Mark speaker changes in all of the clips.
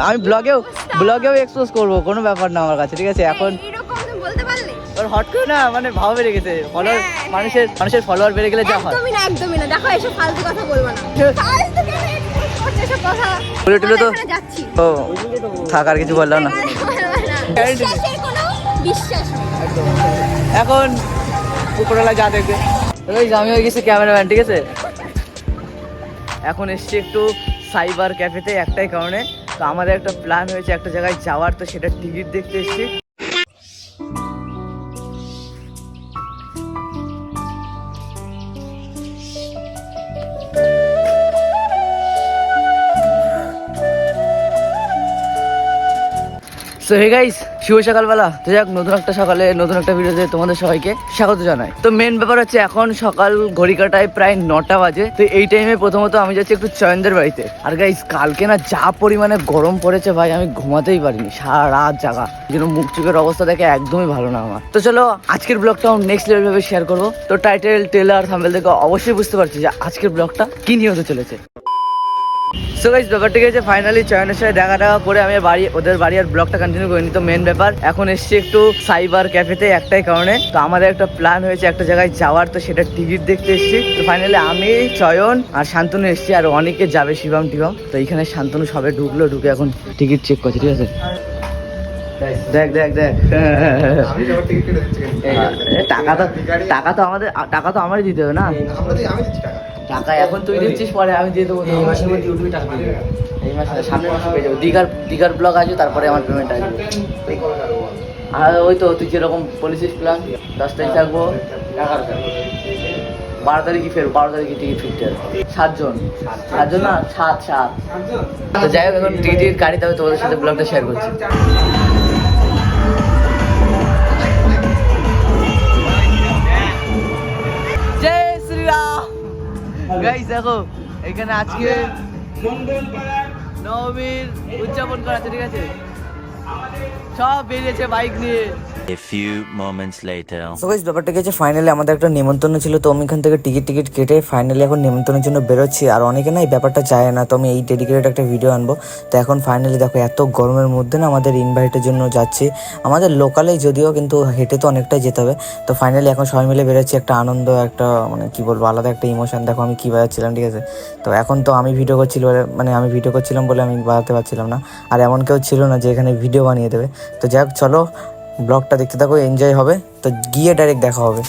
Speaker 1: আমি ব্লগেও ব্লগেও এক্সপোজ করব কোনো ব্যাপার না আমার কাছে ঠিক আছে? এখন
Speaker 2: বলতে পারলে।
Speaker 1: ওর হট করে না মানে ভাব বেড়ে গেছে। ফলোয়ার
Speaker 2: হ্যাঁ।
Speaker 1: মানুষের মানুষের ফলোয়ার বেড়ে গেলে যা হয়।
Speaker 2: একদমই না একদমই না। দেখো এসব ফালতু কথা বলব না।
Speaker 1: বলে টুলে তো-
Speaker 2: এখানে
Speaker 1: ও থাক আর কিছু বললাম না। এখন উপরওয়ালা যা দেখবে। আমি হয়ে গেছি ক্যামেরাম্যান ঠিক আছে? এখন এসছি একটু সাইবার ক্যাফেতে একটাই কারণে। তো আমাদের একটা প্ল্যান হয়েছে একটা জায়গায় যাওয়ার তো সেটা টিকিট দেখতে এসছি। সো হে গাইস শুভ সকালবেলা। তো যাক, নতুন একটা সকালে, নতুন একটা ভিডিওতে তোমাদের সবাইকে স্বাগত জানাই। তো মেন ব্যাপার হচ্ছে, এখন সকাল ঘড়ি কাটায় প্রায় নটা বাজে। তো এই টাইমে প্রথমত আমি যাচ্ছি একটু চয়নদের বাড়িতে। আর গাইস কালকে না যা পরিমাণে গরম পড়েছে ভাই, আমি ঘুমাতেই পারিনি। সারা রাত জাগা। জন্য মুখ চোখের অবস্থা দেখে একদমই ভালো না আমার। তো চলো, আজকের ব্লগটাও নেক্সট লেভেল ভাবে শেয়ার করব। তো টাইটেল টেলার থাম্বেল দেখে অবশ্যই বুঝতে পারছি যে আজকের ব্লগটা কি নিয়ে হতে চলেছে। সো গাইস ব্যাপারটা কি হচ্ছে ফাইনালি চয়নের সাথে দেখা টাকা করে আমি বাড়ি ওদের বাড়ি আর ব্লগটা কন্টিনিউ করিনি। তো মেন ব্যাপার, এখন এসছি একটু সাইবার ক্যাফেতে একটাই কারণে। তো আমাদের একটা প্ল্যান হয়েছে একটা জায়গায় যাওয়ার, তো সেটা টিকিট দেখতে এসেছি। তো ফাইনালি আমি, চয়ন আর শান্তনু এসেছি, আর অনেকে যাবে শিবম টিবম তো এইখানে শান্তনু সবে ঢুকলো, ঢুকে এখন টিকিট চেক করছে, ঠিক আছে? দেখ দেখ দেখ। টাকা তো টাকা তো আমাদের টাকা তো আমারই দিতে হবে না?
Speaker 3: টাকা।
Speaker 1: এখন তুই দিচ্ছিস পরে আমি দিয়ে দেবো
Speaker 3: এই মাসের মধ্যে ইউটিউবে টাকা
Speaker 1: এই মাসে সামনের মাসে পেয়ে যাব। দীঘার দীঘার ব্লগ আছে তারপরে আমার পেমেন্ট আসবে? আর ওই তো তুই যেরকম বলেছিস প্ল্যান দশ তারিখ থাকব। বারো তারিখই ফের বারো তারিখে টিকিট ফিরতে সাতজন। সাতজন না? সাত সাত। তো যাই হোক এখন টিকিট গাড়িতে হবে তোমাদের সাথে ব্লগটা শেয়ার করছি। দেখো এখানে আজকে নবমীর উদযাপন করা ঠিক আছে? সব বেরিয়েছে বাইক নিয়ে।
Speaker 4: A few moments later.
Speaker 5: তো গাইস ব্যাপারটা কি হচ্ছে? ফাইনালি আমাদের একটা নেমন্তন্ন ছিল, তো আমি এখান থেকে টিকিট টিকিট কেটে ফাইনালি এখন নেমন্তন্নের জন্য বেরোচ্ছি। আর অনেকে না এই ব্যাপারটা চায় না, তো আমি এই ডেডিকেটেড একটা ভিডিও আনব। তো এখন ফাইনালি দেখো, এত গরমের মধ্যে না আমাদের ইনভাইটের জন্য যাচ্ছি। আমাদের লোকালেই যদিও কিন্তু হেঁটে তো অনেকটাই যেতে হবে। তো ফাইনালি এখন সবাই মিলে বেরোচ্ছি, একটা আনন্দ, একটা মানে কি বলব, আলাদা একটা ইমোশন দেখো আমি কি বাজাচ্ছিলাম, ঠিক আছে? তো এখন তো আমি ভিডিও করছিল মানে আমি ভিডিও করছিলাম বলে আমি বাজাতে পারছিলাম না। আর এমন কেউ ছিল না যে এখানে ভিডিও বানিয়ে দেবে। তো যাই হোক চলো ব্লগটা দেখতে থাকো এনজয় হবে। তো গিয়ে ডাইরেক্ট দেখা হবে।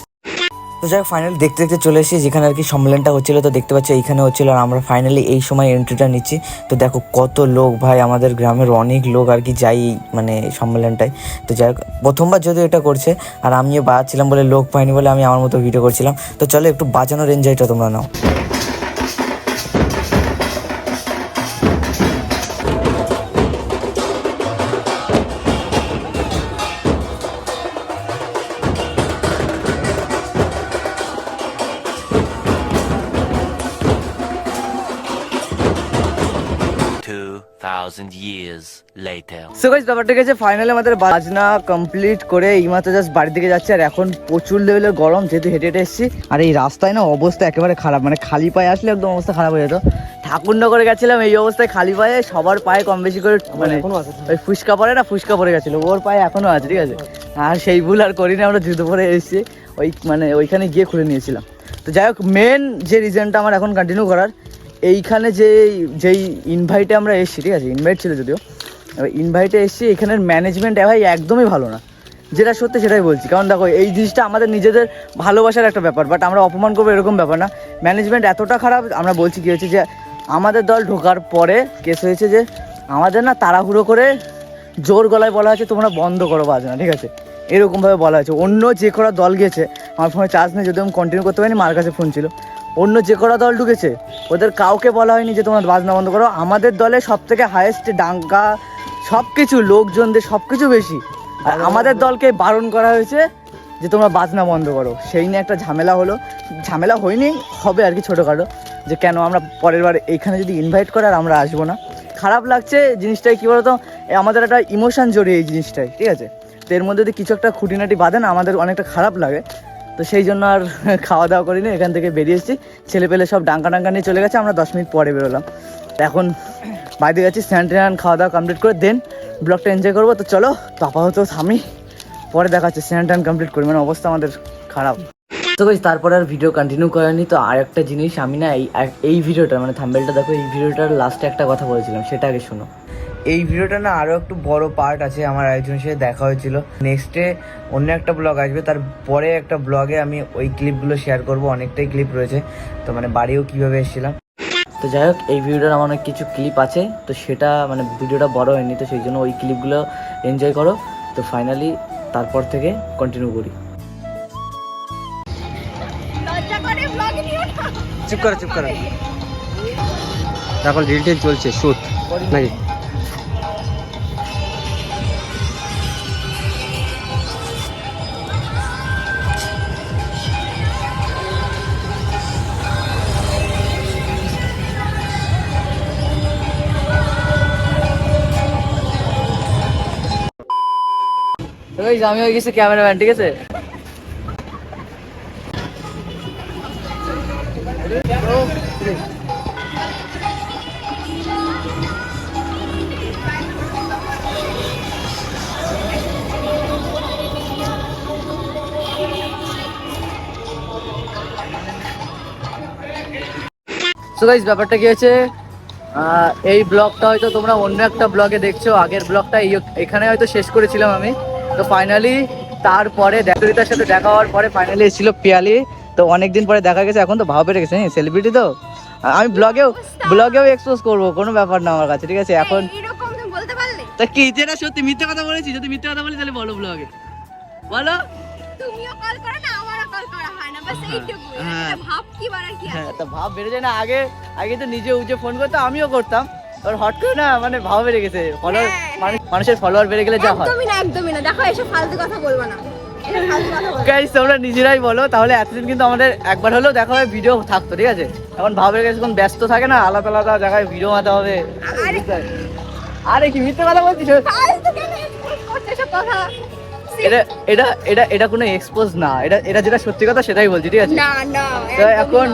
Speaker 5: তো যাই ফাইনালি দেখতে দেখতে চলে এসেছি, যেখানে আর কি সম্মেলনটা হচ্ছিল। তো দেখতে পাচ্ছি, এইখানে হচ্ছিল, আর আমরা ফাইনালি এই সময় এন্ট্রিটা নিচ্ছি। তো দেখো কত লোক ভাই, আমাদের গ্রামের অনেক লোক আর কি যাই মানে সম্মেলনটায়। তো যাই প্রথমবার যদিও এটা করছে, আর আমিও বাজাচ্ছিলাম বলে লোক পাইনি বলে আমি আমার মতো ভিডিও করছিলাম। তো চলো একটু বাজানোর এনজয়টা তোমরা নাও।
Speaker 4: 2000 years later.
Speaker 1: সো গাইস ব্যাপারটা গেছে ফাইনালি আমাদের বাজনা কমপ্লিট করে এইমাত্র জাস্ট বাড়ির দিকে যাচ্ছে আর এখন প্রচুর লেভেলের গরম যেহেতু হেঁটে হেঁটে এসেছি। আর এই রাস্তায় না অবস্থা একেবারে খারাপ মানে খালি পায়ে আসলে একদম অবস্থা খারাপ হয়ে যেত। ঠাকুরনগরে গেছিলাম এই অবস্থায় খালি পায়ে সবার পায়ে কম বেশি করে মানে ওই ফুচকা পরে না ফুচকা পরে গেছিল ওর পায়ে এখনও আছে ঠিক আছে। আর সেই ভুল আর করি না আমরা জুতো পরে এসেছি ওই মানে ওইখানে গিয়ে খুলে নিয়েছিলাম। তো যাই হোক মেন যে রিজনটা আমার এখন কন্টিনিউ করার এইখানে যে, যেই ইনভাইটে আমরা এসেছি, ঠিক আছে ইনভাইট ছিল যদিও ইনভাইটে এসেছি, এখানের ম্যানেজমেন্ট ভাই একদমই ভালো না। যেটা সত্যি সেটাই বলছি, কারণ দেখো, এই জিনিসটা আমাদের নিজেদের ভালোবাসার একটা ব্যাপার বাট আমরা অপমান করব এরকম ব্যাপার না। ম্যানেজমেন্ট এতটা খারাপ, আমরা বলছি কী হয়েছে যে, আমাদের দল ঢোকার পরে কেস হয়েছে যে, আমাদের না তাড়াহুড়ো করে জোর গলায় বলা হয়েছে, তোমরা বন্ধ করো বাজনা ঠিক আছে? এরকমভাবে বলা হয়েছে। অন্য যে করা দল গেছে আমার ফোনে চার্জ নেই যদি আমি কন্টিনিউ করতে পারিনি, মার কাছে ফোন ছিল। অন্য যে করা দল ঢুকেছে ওদের কাউকে বলা হয়নি যে তোমরা বাজনা বন্ধ করো। আমাদের দলে সব থেকে হায়েস্ট ডাঙ্গা সব কিছু লোকজনদের সব কিছু বেশি। আর আমাদের দলকে বারণ করা হয়েছে যে তোমরা বাজনা বন্ধ করো। সেই নিয়ে একটা ঝামেলা হলো। ঝামেলা হয়নি হবে আর কি ছোটোখাটো যে কেন আমরা পরের বার এইখানে যদি ইনভাইট করে আর আমরা আসব না। খারাপ লাগছে জিনিসটাই কী বলতো আমাদের একটা ইমোশান জড়িয়ে এই জিনিসটাই ঠিক আছে? তো এর মধ্যে যদি কিছু একটা খুঁটিনাটি বাঁধে না আমাদের অনেকটা খারাপ লাগে। তো সেই জন্য আর খাওয়া দাওয়া করিনি এখান থেকে বেরিয়ে এসেছি। ছেলে পেলে সব ডাঙ্কা ডাঙ্কা নিয়ে চলে গেছে আমরা দশ মিনিট পরে বেরোলাম। এখন বাইরে গেছি স্নান টান খাওয়া দাওয়া কমপ্লিট করে দেন ব্লগটা এনজয় করব। তো চলো তো আপাতত থামি পরে দেখা হচ্ছে স্নান টান কমপ্লিট করি মানে অবস্থা আমাদের খারাপ। তো guys, তারপরে আর ভিডিও কন্টিনিউ করেনি তো আর একটা জিনিস আমি না এই এই ভিডিওটা মানে থাম্বেলটা দেখো এই ভিডিওটার লাস্টে একটা কথা বলেছিলাম সেটা আগে শোনো। এই ভিডিওটা না আরও একটু বড় পার্ট আছে আমার একজনের সাথে দেখা হয়েছিল। নেক্সটে অন্য একটা ব্লগ আসবে তারপরে একটা ব্লগে আমি ওই ক্লিপগুলো শেয়ার করব অনেকটাই ক্লিপ রয়েছে। তো মানে বাড়িও কীভাবে এসেছিলাম। তো যাই হোক এই ভিডিওটার আমার অনেক কিছু ক্লিপ আছে তো সেটা মানে ভিডিওটা বড় হয়নি তো সেই জন্য ওই ক্লিপগুলো এনজয় করো। তো ফাইনালি তারপর থেকে কন্টিনিউ করি।
Speaker 2: লজ্জা করে ব্লগ নিও না।
Speaker 3: চুপ করো চুপ করো। এখন রিল চলছে শুট নাকি?
Speaker 1: তো guys, আমি হয়ে গেছি ক্যামেরাম্যান ঠিক আছে? ব্যাপারটা কি হয়েছে? এই ব্লগটা হয়তো তোমরা অন্য একটা ব্লগে দেখছ আগের ব্লগটা এখানে হয়তো শেষ করেছিলাম আমি। তো ফাইনালি তারপরে দেখিতার সাথে দেখা হওয়ার পরে ফাইনালি এসেছিল পিয়ালি। তো অনেকদিন পরে দেখা গেছে এখন তো ভাব পেরে গেছে। সেলিব্রিটি তো? আমি ব্লগেও ব্লগেও এক্সপোজ করব কোনো ব্যাপার না আমার কাছে ঠিক আছে? এখন তা কি যেটা সত্যি মিথ্যে কথা বলেছি যদি মিথ্যে কথা বলি তাহলে বলো ব্লগে বলো।
Speaker 2: তুমিও কল করো না আমারও কল করা হয় না বাস এইটুকু।
Speaker 1: হ্যাঁ।
Speaker 2: ভাব কি বাড়ার কি আছে?
Speaker 1: হ্যাঁ তা ভাব বেড়ে যায় না। আগে আগে তো নিজে উঠে ফোন করতো আমিও করতাম। এবার হট করে না মানে ভাব বেড়ে গেছে। ফলোয়ার
Speaker 2: হ্যাঁ।
Speaker 1: মানুষের ফলোয়ার বেড়ে গেলে যা হয়।
Speaker 2: একদমই না একদমই না। দেখো এসব ফালতু কথা বলব না।
Speaker 1: গাইস তোমরা নিজেরাই বলো তাহলে এতদিন কিন্তু আমাদের একবার হলেও দেখা হয় ভিডিও থাকতো ঠিক আছে? এখন ভাবের কাছে কোন ব্যস্ত থাকে না আলাদা আলাদা জায়গায় ভিডিও মাতে হবে।
Speaker 2: আরে-
Speaker 1: আরে কি মিথ্যে কথা বলছিস? এটা এটা এটা এটা কোনো এক্সপোজ না। এটা এটা যেটা সত্যি কথা সেটাই বলছি ঠিক আছে?
Speaker 2: না না
Speaker 1: এখন।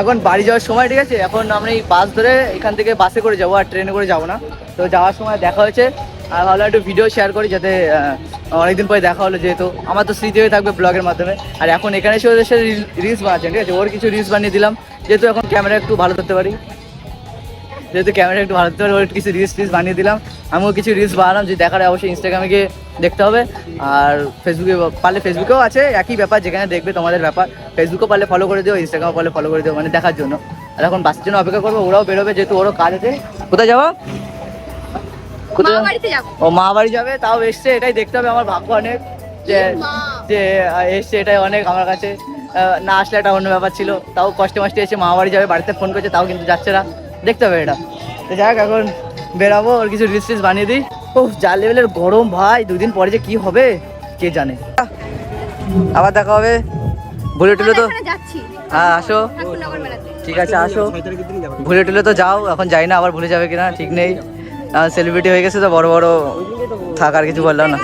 Speaker 1: এখন বাড়ি যাওয়ার সময়, ঠিক আছে? এখন আমরা এই বাস ধরে এখান থেকে বাসে করে যাব আর ট্রেনে করে যাব না। তো যাওয়ার সময় দেখা হয়েছে। আর ভালো একটু ভিডিও শেয়ার করি যাতে অনেকদিন পরে দেখা হলো যেহেতু। আমার তো স্মৃতি হয়ে থাকবে ব্লগের মাধ্যমে। আর এখন এখানে এসে ওদের সাথে রিলস বানাচ্ছেন, ঠিক আছে? ওর কিছু রিলস বানিয়ে দিলাম। যেহেতু এখন ক্যামেরা একটু ভালো করতে পারি। যেহেতু ক্যামেরা একটু ভালো পারি ওর কিছু রিলস টিলস বানিয়ে দিলাম। আমিও কিছু রিলস বানালাম যে দেখার অবশ্যই ইনস্টাগ্রামে গিয়ে দেখতে হবে। আর ফেসবুকে পারলে ফেসবুকেও আছে একই ব্যাপার যেখানে দেখবে তোমাদের ব্যাপার। ফেসবুকও পারলে ফলো করে দিও ইনস্টাগ্রাম পারলে ফলো করে দিও মানে দেখার জন্য। আর এখন বাসের জন্য অপেক্ষা করব ওরাও বেরোবে যেহেতু ওরও কাজ আছে। কোথায় যাব? ও মা বাড়ি যাবে। তাও এসছে এটাই দেখতে হবে আমার ভাগ্য অনেক। যে যে এসছে এটাই অনেক আমার কাছে। না আসলে একটা অন্য ব্যাপার ছিল তাও কষ্টে মাস্টে এসে মা বাড়ি যাবে বাড়িতে ফোন করছে তাও কিন্তু যাচ্ছে না। দেখতে হবে এটা। তো যাক এখন বেরাবো ওর কিছু রিলস টিলস বানিয়ে দিই। ও যা লেভেলের গরম ভাই দুদিন পরে যে কি হবে কে জানে। আবার দেখা হবে। ভুলে টুলে তো হ্যাঁ আসো। ঠিক আছে আসো। ভুলে টুলে তো যাও এখন যাই না আবার ভুলে যাবে কিনা ঠিক নেই। সেলিব্রিটি হয়ে গেছে তো বড় বড় থাকার কিছু বললাম না।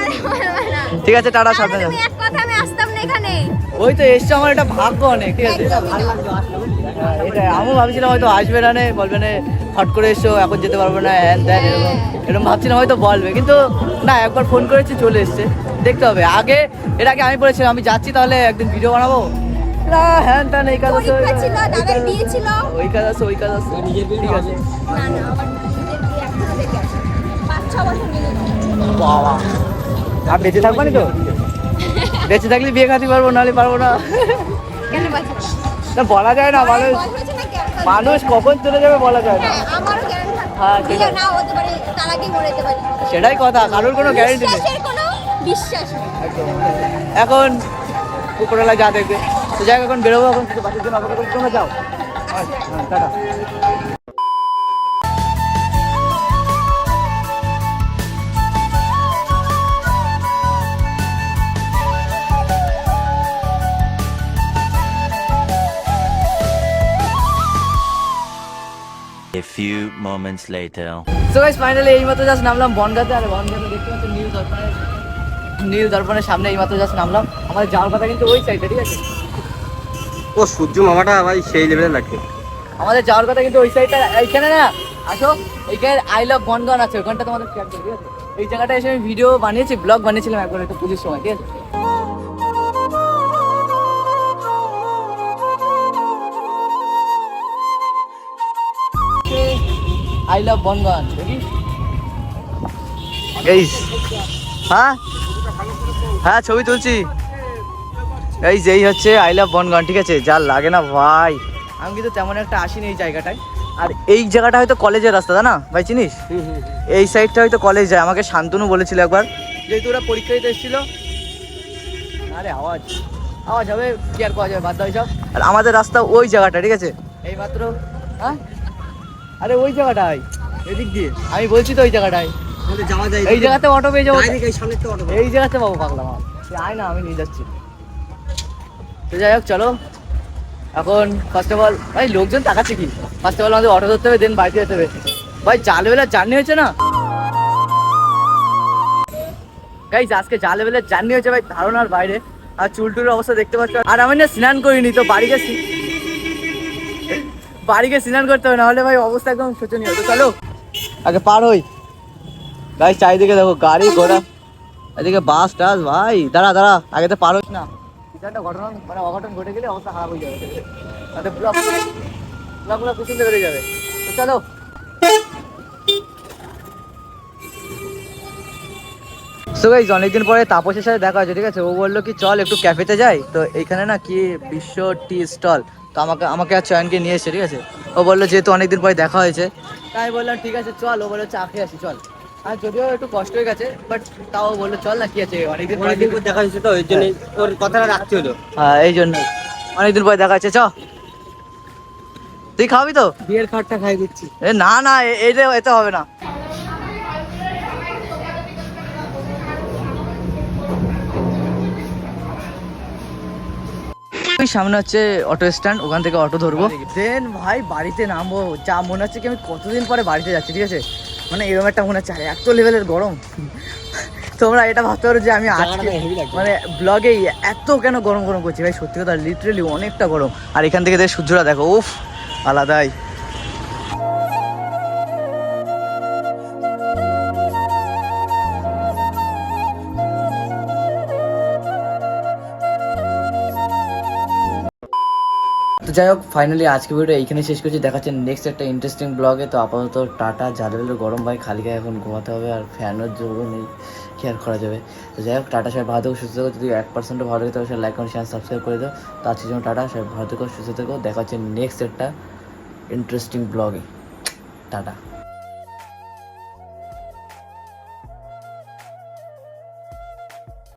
Speaker 1: ঠিক আছে টাটা সাবধানে। ওই তো এসছে আমার এটা ভাগ্য অনেক ঠিক আছে। এটা আমিও ভাবছিলাম হয়তো আসবে না নে বলবে না হট করে এসো এখন যেতে পারব না হ্যান ত্যান এরকম এরকম ভাবছিলাম হয়তো বলবে কিন্তু না একবার ফোন করেছি চলে এসছে দেখতে হবে। আগে এর আগে আমি বলেছিলাম আমি যাচ্ছি তাহলে একদিন ভিডিও বানাবো। না হ্যান ত্যান এই কাজ আছে ওই কাজ- ওই কাজ- আছে ওই আছে ঠিক আছে। বাবা। আর বেঁচে থাকব না তো? বেঁচে থাকলে বিয়ে খাতে পারব নাহলে পারব না।
Speaker 2: কেন
Speaker 1: না বলা যায় না মানুষ? মানুষ কখন চলে যাবে বলা যায় না।
Speaker 2: হ্যাঁ
Speaker 1: হ্যাঁ, সেটাই। কথা কারোর কোনো গ্যারেন্টি নেই।
Speaker 2: বিশ্বাস
Speaker 1: এখন উপরওয়ালা যা দেখবে তো যাই এখন বেরোবো এখন বাসের জন্য অপেক্ষা করতে যাও। আচ্ছা। হ্যাঁ, tata.
Speaker 4: Few moments later.
Speaker 1: So guys finally এইমাত্র জাস্ট নামলাম বনগাতে আর বনগাতে দেখতে পাচ্ছি নীল দর্পণের নীল দর্পণের সামনে এইমাত্র জাস্ট নামলাম। আমাদের যাওয়ার কথা কিন্তু ওই সাইডে ঠিক আছে?
Speaker 3: ও সূর্য মামাটা ভাই সেই লেভেলের লাগছে
Speaker 1: আমাদের যাওয়ার কথা কিন্তু ওই সাইডটা এইখানে না আসো এইখানে আই লাভ বনগান আছে ওখানটা তোমাদের ঠিক আছে? এই জায়গাটা এসে আমি ভিডিও বানিয়েছি ব্লগ বানিয়েছিলাম একবার একটু পুজোর সময় ঠিক আছে? আই লাভ বনগান গাইস হ্যাঁ? হ্যাঁ ছবি তুলছি। এই যেই হচ্ছে আই লাভ বনগান ঠিক আছে? যা লাগে না ভাই। আমি কিন্তু তেমন একটা আসিনি এই জায়গাটায়। আর এই জায়গাটা হয়তো কলেজের রাস্তা তাই না? ভাই চিনিস? এই সাইডটা হয়তো কলেজ যায়। আমাকে শান্তনু বলেছিল একবার। যেহেতু ওরা পরীক্ষা দিতে এসেছিল। আরে আওয়াজ। আওয়াজ হবে কি আর করা যাবে? বাদ দাও সব আর আমাদের রাস্তা ওই জায়গাটা ঠিক আছে? এই মাত্র হ্যাঁ? আরে ওই জায়গাটাই এদিক দিয়ে? আমি বলছি তো ওই জায়গাটাই
Speaker 3: যাওয়া যায়
Speaker 1: এই জায়গাতে অটো পেয়ে যাব।
Speaker 3: এই
Speaker 1: জায়গাতে পাবো পাগলা মাল। আয় না আমি নিয়ে যাচ্ছি। তো যাই হোক চলো। এখন ফার্স্ট অফ অল ভাই লোকজন তাকাচ্ছে কি? ফার্স্ট অফ অল আমাদের অটো ধরতে হবে দেন বাড়িতে যেতে হবে। ভাই চার লেভেলের জার্নি হয়েছে না? গাইজ আজকে যা লেভেলের জার্নি হয়েছে ভাই ধারণার বাইরে। আর চুল টুলের অবস্থা দেখতে পাচ্ছ। আর আমি না স্নান করিনি তো বাড়িকে বাড়িকে স্নান করতে হবে না হলে ভাই অবস্থা একদম শোচনীয়। তো চলো। আগে পার হই। গাই চারিদিকে দেখো গাড়ি ঘোড়া। এদিকে বাস টাস ভাই। দাঁড়া দাঁড়া আগে তো পার হইস না। কিছু একটা ঘটনা মানে অঘটন ঘটে গেলে অবস্থা খারাপ হয়ে যাবে। তাতে ব্লক ব্লকগুলো পিছন বেড়ে যাবে। তো চলো। সো গাইজ অনেকদিন পরে তাপসের সাথে দেখা হয়েছে ঠিক আছে? ও বলল কি চল একটু ক্যাফেতে যাই। তো এইখানে না কি বিশ্ব টি স্টল তো আমাকে আমাকে আর চয়নকে নিয়ে এসে ঠিক আছে? ও বলল যেহেতু অনেকদিন পরে দেখা হয়েছে। তাই বললাম ঠিক আছে চল। ও বলল চা খেয়ে আসি চল। আর যদিও একটু কষ্ট হয়ে গেছে বাট তাও বলল চল না কি আছে? অনেকদিন
Speaker 3: অনেকদিন পর দেখা হয়েছে তো ওই জন্য ওর কথাটা রাখতে হলো।
Speaker 1: হ্যাঁ এই জন্য। অনেকদিন পরে দেখা হচ্ছে চ। তুই খাবি তো?
Speaker 3: বিয়ের খাটটা খাই দিচ্ছি।
Speaker 1: এ না না এটা এতে হবে না। ওই সামনে হচ্ছে অটো স্ট্যান্ড ওখান থেকে অটো ধরবো। দেন ভাই বাড়িতে নামবো যা মনে হচ্ছে কি আমি কতদিন পরে বাড়িতে যাচ্ছি ঠিক আছে? মানে এরকম একটা মনে হচ্ছে আরে এত লেভেলের গরম। তোমরা এটা ভাবতে পারো যে আমি আজকে। মানে ব্লগে এত কেন গরম গরম করছি? ভাই সত্যি কথা লিটারেলি অনেকটা গরম। আর এখান থেকে দেখ সূর্যটা দেখো উফ আলাদাই। যাই হোক ফাইনালি আজকে ভিডিও এইখানে শেষ করছি। দেখাচ্ছে নেক্সট একটা ইন্টারেস্টিং ব্লগে তো আপাতত টাটা যাদের গরম ভাই, খালি গায়ে এখন ঘুমাতে হবে আর ফ্যানের জোরও নেই খেয়াল করা যাবে। তো যাই হোক, টাটা, সবাই ভালো সুস্থ থাকো। যদি এক পার্সেন্টও ভালো লাগে, তাহলে লাইক করুন শেয়ার সাবস্ক্রাইব করে দাও। তো জন্য টাটা, সবাই ভালো সুস্থ থাকো। দেখাচ্ছে নেক্সট একটা ইন্টারেস্টিং ব্লগে টাটা।